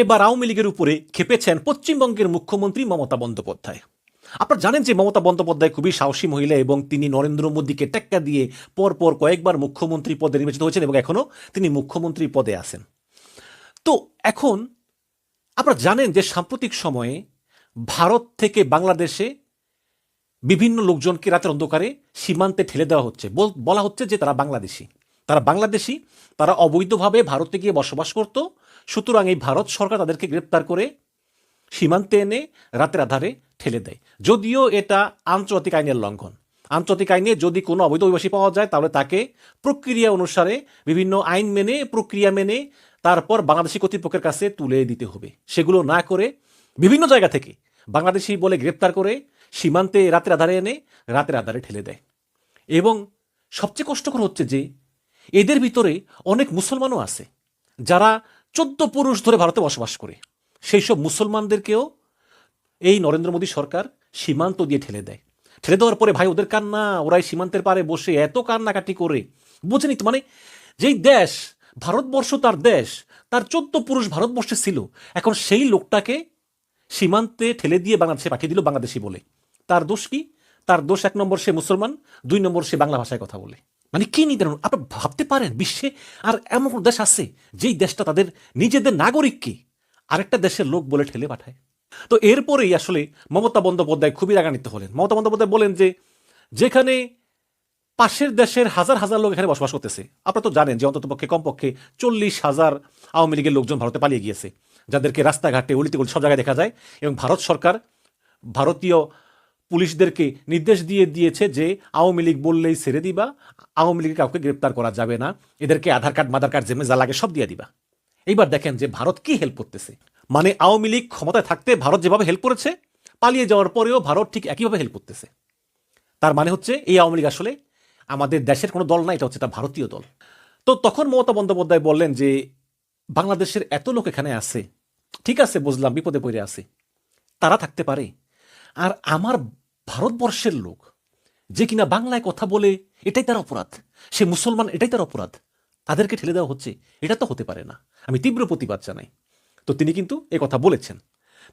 এবার আওয়ামী লীগের উপরে খেপেছেন পশ্চিমবঙ্গের মুখ্যমন্ত্রী মমতা বন্দ্যোপাধ্যায়। আপনারা জানেন যে মমতা বন্দ্যোপাধ্যায় খুবই সাহসী মহিলা এবং তিনি নরেন্দ্র মোদীকে টেক্কা দিয়ে পরপর কয়েকবার মুখ্যমন্ত্রী পদে নির্বাচিত হয়েছেন এবং এখনও তিনি মুখ্যমন্ত্রী পদে আছেন। তো এখন আপনারা জানেন যে সাম্প্রতিক সময়ে ভারত থেকে বাংলাদেশে বিভিন্ন লোকজনকে রাতের অন্ধকারে সীমান্তে ঠেলে দেওয়া হচ্ছে। বলা হচ্ছে যে তারা বাংলাদেশি। তারা বাংলাদেশি, তারা অবৈধভাবে ভারতে গিয়ে বসবাস করত। সুতরাং এই ভারত সরকার তাদেরকে গ্রেপ্তার করে সীমান্তে এনে রাতের আধারে ঠেলে দেয়। যদিও এটা আন্তর্জাতিক আইনের লঙ্ঘন। আন্তর্জাতিক আইনে যদি কোনো অবৈধ অভিবাসী পাওয়া যায়, তাহলে তাকে প্রক্রিয়া অনুসারে বিভিন্ন আইন মেনে, প্রক্রিয়া মেনে তারপর বাংলাদেশি কর্তৃপক্ষের কাছে তুলে দিতে হবে। সেগুলো না করে বিভিন্ন জায়গা থেকে বাংলাদেশি বলে গ্রেপ্তার করে সীমান্তে রাতের আধারে এনে রাতের আধারে ঠেলে দেয়। এবং সবচেয়ে কষ্টকর হচ্ছে যে এদের ভিতরে অনেক মুসলমানও আছে, যারা চোদ্দ পুরুষ ধরে ভারতে বসবাস করে। সেই সব মুসলমানদেরকেও এই নরেন্দ্র মোদী সরকার সীমান্ত দিয়ে ঠেলে দেয়। ঠেলে দেওয়ার পরে ভাই, ওদের কান্না, ওরাই সীমান্তের পারে বসে এত কান্নাকাটি করে। বোঝেনি তো? মানে যেই দেশ, ভারতবর্ষ তার দেশ, তার চোদ্দ পুরুষ ভারতবর্ষে ছিল, এখন সেই লোকটাকে সীমান্তে ঠেলে দিয়ে বাংলাদেশে পাঠিয়ে দিল বাংলাদেশি বলে। তার দোষ কি? তার দোষ এক নম্বর সে মুসলমান, দুই নম্বর সে বাংলা ভাষায় কথা বলে। মানে কি নিবেদন আপনি ভাবতে পারেন, বিশ্বে আর এমন দেশ আছে যেই দেশটা তাদের নিজেদের নাগরিককে আরেকটা দেশের লোক বলে ঠেলে পাঠায়। তো এরপরেই আসলে মমতা বন্দ্যোপাধ্যায় খুবই রাগান্বিত হলেন। মমতা বন্দ্যোপাধ্যায় বলেন যে, যেখানে পাশের দেশের হাজার হাজার লোক এখানে বসবাস করতেছে, আপনারা তো জানেন যে অন্ততপক্ষে কমপক্ষে চল্লিশ হাজার আওয়ামী লীগের লোকজন ভারতে পালিয়ে গিয়েছে, যাদেরকে রাস্তাঘাটে, অলিতে গলি সব জায়গায় দেখা যায় এবং ভারত সরকার ভারতীয় পুলিশদেরকে নির্দেশ দিয়ে দিয়েছে যে আওয়ামী লীগ বললেই ছেড়ে দিবা, আওয়ামী লীগের কাউকে গ্রেপ্তার করা যাবে না, এদেরকে আধার কার্ড, মাদার কার্ড জেমে যা লাগে সব দিয়ে দিবা। এইবার দেখেন যে ভারত কি হেল্প করতেছে। মানে আওয়ামী লীগ ক্ষমতায় থাকতে ভারত যেভাবে হেল্প করেছে, পালিয়ে যাওয়ার পরেও ভারত ঠিক একইভাবে হেল্প করতেছে। তার মানে হচ্ছে এই আওয়ামী লীগ আসলে আমাদের দেশের কোনো দল না, এটা হচ্ছে এটা ভারতীয় দল। তো তখন মমতা বন্দ্যোপাধ্যায় বললেন যে, বাংলাদেশের এত লোক এখানে আছে, ঠিক আছে, বুঝলাম, বিপদে পড়ে আছে, তারা থাকতে পারে। আর আমার ভারতবর্ষের লোক যে কিনা বাংলায় কথা বলে, এটাই তার অপরাধ। সে মুসলমান, এটাই তার অপরাধ। তাদেরকে ঠেলে দেওয়া হচ্ছে, এটা তো হতে পারে না। আমি তীব্র প্রতিবাদ জানাই। তো তিনি কিন্তু এ কথা বলেছেন।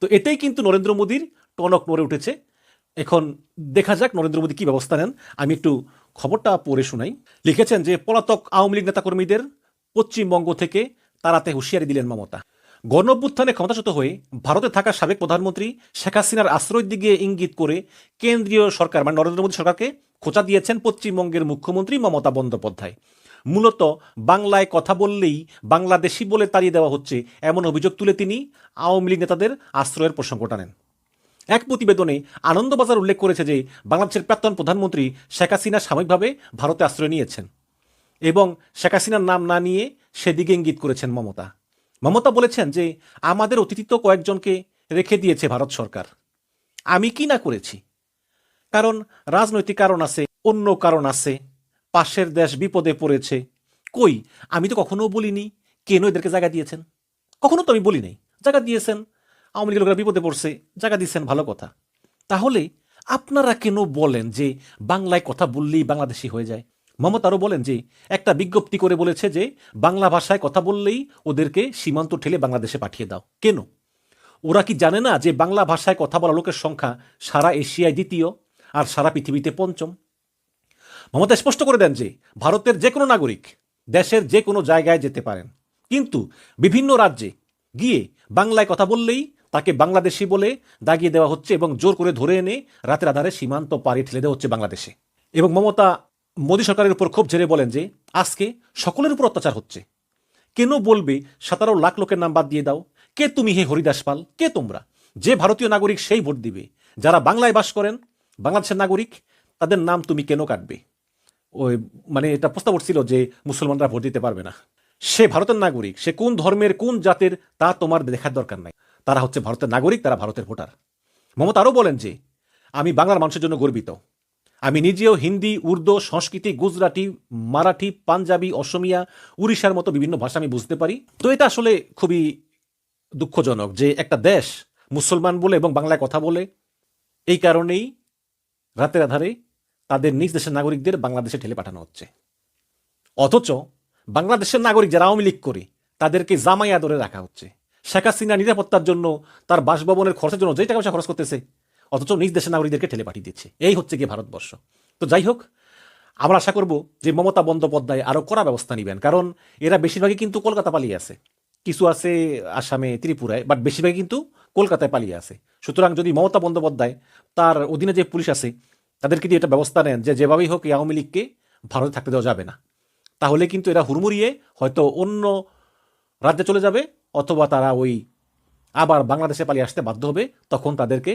তো এটাই কিন্তু নরেন্দ্র মোদীর টনক নড়ে উঠেছে। এখন দেখা যাক নরেন্দ্র মোদী কী ব্যবস্থা নেন। আমি একটু খবরটা পড়ে শোনাই। লিখেছেন যে, পলাতক আওয়ামী লীগ নেতাকর্মীদের পশ্চিমবঙ্গ থেকে তাড়াতে হুঁশিয়ারি দিলেন মমতা। গণঅভ্যুত্থানে ক্ষমতাচ্যুত হয়ে ভারতে থাকা সাবেক প্রধানমন্ত্রী শেখ হাসিনার আশ্রয়ের দিকে ইঙ্গিত করে কেন্দ্রীয় সরকার মানে নরেন্দ্র মোদী সরকারকে খোঁচা দিয়েছেন পশ্চিমবঙ্গের মুখ্যমন্ত্রী মমতা বন্দ্যোপাধ্যায়। মূলত বাংলায় কথা বললেই বাংলাদেশি বলে তাড়িয়ে দেওয়া হচ্ছে এমন অভিযোগ তুলে তিনি আওয়ামী লীগ নেতাদের আশ্রয়ের প্রসঙ্গ টানেন। এক প্রতিবেদনে আনন্দবাজার উল্লেখ করেছে যে বাংলাদেশের প্রাক্তন প্রধানমন্ত্রী শেখ হাসিনা সাময়িকভাবে ভারতে আশ্রয় নিয়েছেন এবং শেখ হাসিনার নাম না নিয়ে সেদিকে ইঙ্গিত করেছেন মমতা। মমতা বলেছেন যে আমাদের অতিথিত কয়েকজনকে রেখে দিয়েছে ভারত সরকার। আমি কি না করেছি? কারণ রাজনৈতিক কারণ আছে, অন্য কারণ আছে, পাশের দেশ বিপদে পড়েছে। কই, আমি তো কখনো বলিনি। কেন এদেরকে জায়গা দিয়েছেন? কখনো তো আমি বলি নাই জায়গা দিয়েছেন, আওয়ামী লীগের লোকেরা বিপদে পড়ছে, জায়গা দিয়েছেন, ভালো কথা। তাহলে আপনারা কেন বলেন যে বাংলায় কথা বললেই বাংলাদেশি হয়ে যায়? মমতা আরও বলেন যে, একটা বিজ্ঞপ্তি করে বলেছে যে, বাংলা ভাষায় কথা বললেই ওদেরকে সীমান্ত ঠেলে বাংলাদেশে পাঠিয়ে দাও। কেন? ওরা কি জানে না যে, বাংলা ভাষায় কথা বলা লোকের সংখ্যা সারা এশিয়ায় দ্বিতীয় আর সারা পৃথিবীতে পঞ্চম? মমতা স্পষ্ট করে দেন যে, ভারতের যে কোনো নাগরিক দেশের যে কোনো জায়গায় যেতে পারেন। কিন্তু বিভিন্ন রাজ্যে গিয়ে বাংলায় কথা বললেই তাকে বাংলাদেশি বলে দাগিয়ে দেওয়া হচ্ছে এবং জোর করে ধরে এনে রাতের আধারে সীমান্ত পাড়ি ঠেলে দেওয়া হচ্ছে বাংলাদেশে। এবং মমতা মোদী সরকারের উপর ক্ষোভ ঝেড়ে বলেন যে, আজকে সকলের উপর অত্যাচার হচ্ছে। কেন বলবে, সাতারো লাখ লোকের নাম বাদ দিয়ে দাও। কে তুমি হে হরিদাস পাল? কে তোমরা? যে ভারতীয় নাগরিক সেই ভোট দিবে। যারা বাংলায় বাস করেন, বাংলাদেশের নাগরিক, তাদের নাম তুমি কেন কাটবে? ওই মানে এটা প্রস্তাব উঠছিল যে, মুসলমানরা ভোট দিতে পারবে না। সে ভারতের নাগরিক, সে কোন ধর্মের, কোন জাতের, তা তোমার দেখার দরকার নাই। তারা হচ্ছে ভারতের নাগরিক, তারা ভারতের ভোটার। মমতা আরও বলেন যে, আমি বাংলার মানুষের জন্য গর্বিত। আমি নিজেও হিন্দি, উর্দু, সংস্কৃতি, গুজরাটি, মারাঠি, পাঞ্জাবি, অসমিয়া, উড়িষ্যার মতো বিভিন্ন ভাষা আমি বুঝতে পারি। তো এটা আসলে খুবই দুঃখজনক যে একটা দেশ মুসলমান বলে এবং বাংলায় কথা বলে, এই কারণেই রাতের আধারে তাদের নিজ দেশের নাগরিকদের বাংলাদেশে ঠেলে পাঠানো হচ্ছে। অথচ বাংলাদেশের নাগরিক যারা আওয়ামী লীগ করে, তাদেরকে জামাই আদরে রাখা হচ্ছে। শেখ হাসিনা নিরাপত্তার জন্য তার বাসভবনের খরচের জন্য যেই টাকা পয়সা খরচ করতেছে অথচ নিজ দেশের নাগরিকদেরকে ঠেলে পাঠিয়ে দিচ্ছে। এই হচ্ছে গিয়ে ভারতবর্ষ। তো যাই হোক, আমরা আশা করব যে মমতা বন্দ্যোপাধ্যায় আরও কড়া ব্যবস্থা নেবেন, কারণ এরা বেশিরভাগই কিন্তু কলকাতা পালিয়ে আছে। কিছু আছে আসামে, ত্রিপুরায় বাট বেশিরভাগই কিন্তু কলকাতায় পালিয়ে আছে। সুতরাং যদি মমতা বন্দ্যোপাধ্যায় তার অধীনে যে পুলিশ আছে, তাদেরকে দিয়ে এটা ব্যবস্থা নেন যে যেভাবেই হোক এই আওয়ামী লীগকে ভারতে থাকতে দেওয়া যাবে না। তাহলে কিন্তু এরা হুড়মুড়িয়ে হয়তো অন্য রাজ্যে চলে যাবে, অথবা তারা ওই আবার বাংলাদেশে পালিয়ে আসতে বাধ্য হবে, তখন তাদেরকে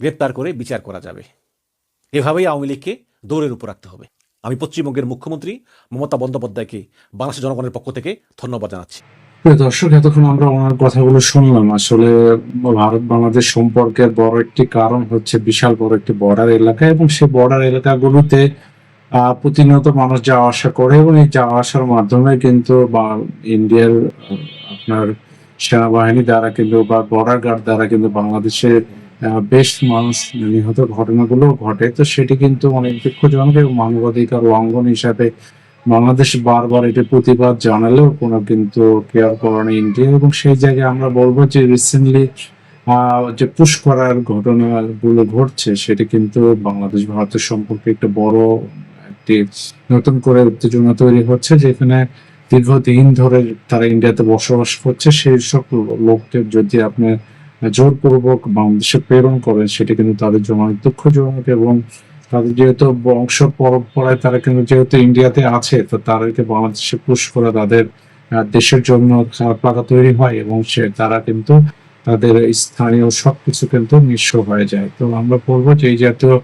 গ্রেপ্তার করে বিচার করা যাবে। এভাবেই আওয়ামী লীগকে দৌড়ের উপর রাখতে হবে। আমি পশ্চিমবঙ্গের মুখ্যমন্ত্রী মমতা বন্দ্যোপাধ্যায়কে বাংলাদেশের জনগণের পক্ষ থেকে ধন্যবাদ জানাচ্ছি। দর্শক, এতক্ষণ আমরা ওনার কথাগুলো শুনলাম। আসলে ভারত বাংলাদেশ সম্পর্কের বড় একটি কারণ হচ্ছে বিশাল বড় একটি বর্ডার এলাকা এবং সেই বর্ডার এলাকাগুলোতে প্রতিনিয়ত মানুষ যাওয়া আসা করে এবং এই যাওয়া আসার মাধ্যমে কিন্তু বা ইন্ডিয়ার, আপনার সেনাবাহিনী দ্বারা কিন্তু বা বর্ডার গার্ড দ্বারা কিন্তু বাংলাদেশের বেশ মানুষ নিহত ঘটনাগুলো ঘটে। তো সেটি কিন্তু অনেক দুঃখজনক এবং মানবাধিকার লঙ্ঘন হিসাবে বাংলাদেশ বারবার এটি প্রতিবাদ জানালেও কোনো কিন্তু কেয়ার করেনি ইন্ডিয়া। এবং সেই জায়গায় আমরা বলব যে রিসেন্টলি যে পুশ করার ঘটনাগুলো ঘটছে, সেটি কিন্তু বাংলাদেশ ভারতের সম্পর্কে একটা বড় একটি নতুন করে উত্তেজনা তৈরি হচ্ছে, যেখানে দীর্ঘদিন ধরে তারা ইন্ডিয়াতে বসবাস করছে। সেই সব লোকদের যদি আপনি জোরপূর্বক বাংলাদেশে প্রেরণ করেন সেটি কিন্তু তাদের জন্য অনেক দুঃখজনক এবং তাদের যেহেতু বংশ পরম্পরায় তারা কিন্তু যেহেতু ইন্ডিয়াতে আছে, তো তাদেরকে বাংলাদেশে পুশ করে তাদের দেশের জন্য খারাপ লাগা তৈরি হয় এবং সে, তারা কিন্তু তাদের স্থানীয় সবকিছু কিন্তু নিঃস্ব হয়ে যায়। তো আমরা বলব যে এই জাতীয়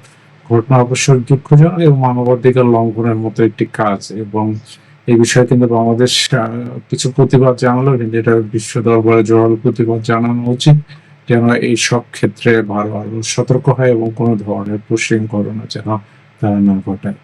ঘটনা অবশ্যই দুঃখজনক এবং মানবাধিকার লঙ্ঘনের মতো একটি কাজ এবং এই বিষয়ে কিন্তু বাংলাদেশ কিছু প্রতিবাদ জানালো কিন্তু এটা বিশ্ব দরবারে জোরালো প্রতিবাদ জানানো উচিত। যেন এই সব ক্ষেত্রে ভালো সতর্ক হয় এবং কোনো ধরনের পুশিং করোনা যেন তারা না ঘটায়।